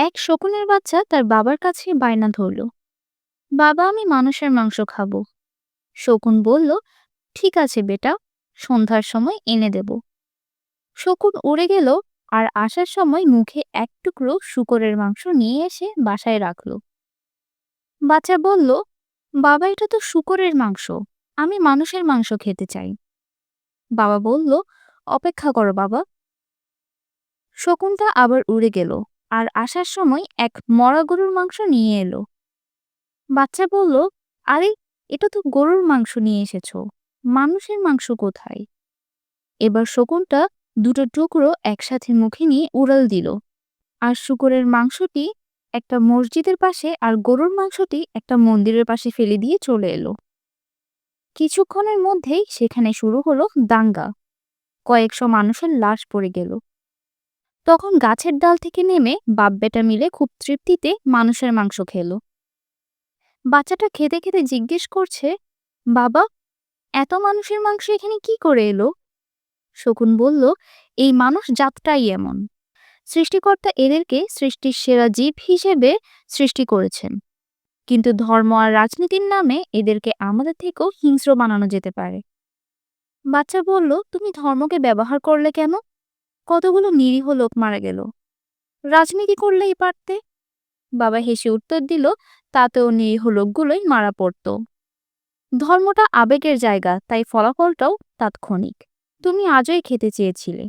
এক শকুনের বাচ্চা তার বাবার কাছে বায়না ধরল। বাবা, আমি মানুষের মাংস খাব। শকুন বলল, ঠিক আছে বেটা, সন্ধ্যার সময় এনে দেব। শকুন উড়ে গেল আর আসার সময় মুখে এক টুকরো শুকরের মাংস নিয়ে এসে বাসায় রাখল। বাচ্চা বলল, বাবা, এটা তো শুকরের মাংস, আমি মানুষের মাংস খেতে চাই। বাবা বলল, অপেক্ষা করো বাবা। শকুনটা আবার উড়ে গেল। আর আসার সময় এক মরা গরুর মাংস নিয়ে এলো। বাচ্চা বলল, আরে, এটা তো গরুর মাংস নিয়ে এসেছ। মানুষের মাংস কোথায়? এবার শকুনটা দুটো টুকরো একসাথে মুখে নিয়ে উড়াল দিল। আর শুকরের মাংসটি একটা মসজিদের পাশে আর গরুর মাংসটি একটা মন্দিরের পাশে ফেলে দিয়ে চলে এলো। কিছুক্ষণের মধ্যেই সেখানে শুরু হলো দাঙ্গা। কয়েকশো মানুষের লাশ পড়ে গেল। তখন গাছের ডাল থেকে নেমে বাপ বেটা মিলে খুব তৃপ্তিতে মানুষের মাংস খেলো। বাচ্চাটা খেতে খেতে জিজ্ঞেস করছে, বাবা, এত মানুষের মাংস এখানে কি করে এলো? শকুন বলল, এই মানুষ জাতটাই এমন। সৃষ্টিকর্তা এদেরকে সৃষ্টির সেরা জীব হিসেবে সৃষ্টি করেছেন। কিন্তু ধর্ম আর রাজনীতির নামে এদেরকে আমাদের থেকেও হিংস্র বানানো যেতে পারে। বাচ্চা বলল, তুমি ধর্মকে ব্যবহার করলে কেন? কতগুলো নিরীহ লোক মারা গেল? রাজনীতি করলেই পারতে? বাবা হেসে উত্তর দিল, তাতেও নিরীহ লোকগুলোই মারা পড়ত। ধর্মটা আবেগের জায়গা, তাই ফলাফলটাও তাৎক্ষণিক। তুমি আজই খেতে চেয়েছিলে।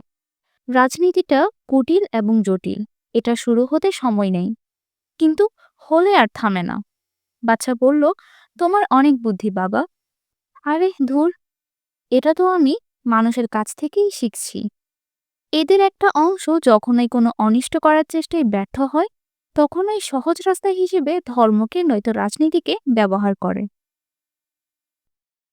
রাজনীতিটা কুটিল এবং জটিল, এটা শুরু হতে সময় নেই। কিন্তু হলে আর থামে না। বাচ্চা বলল, তোমার অনেক বুদ্ধি, বাবা। আরে, ধুর, এটা তো আমি মানুষের কাছ থেকেই শিখছি। এদের একটা অংশ যখনই কোনো অনিষ্ট করার চেষ্টায় ব্যর্থ হয়, তখনই সহজ রাস্তা হিসেবে ধর্মকে নয়তো রাজনীতিকে ব্যবহার করে।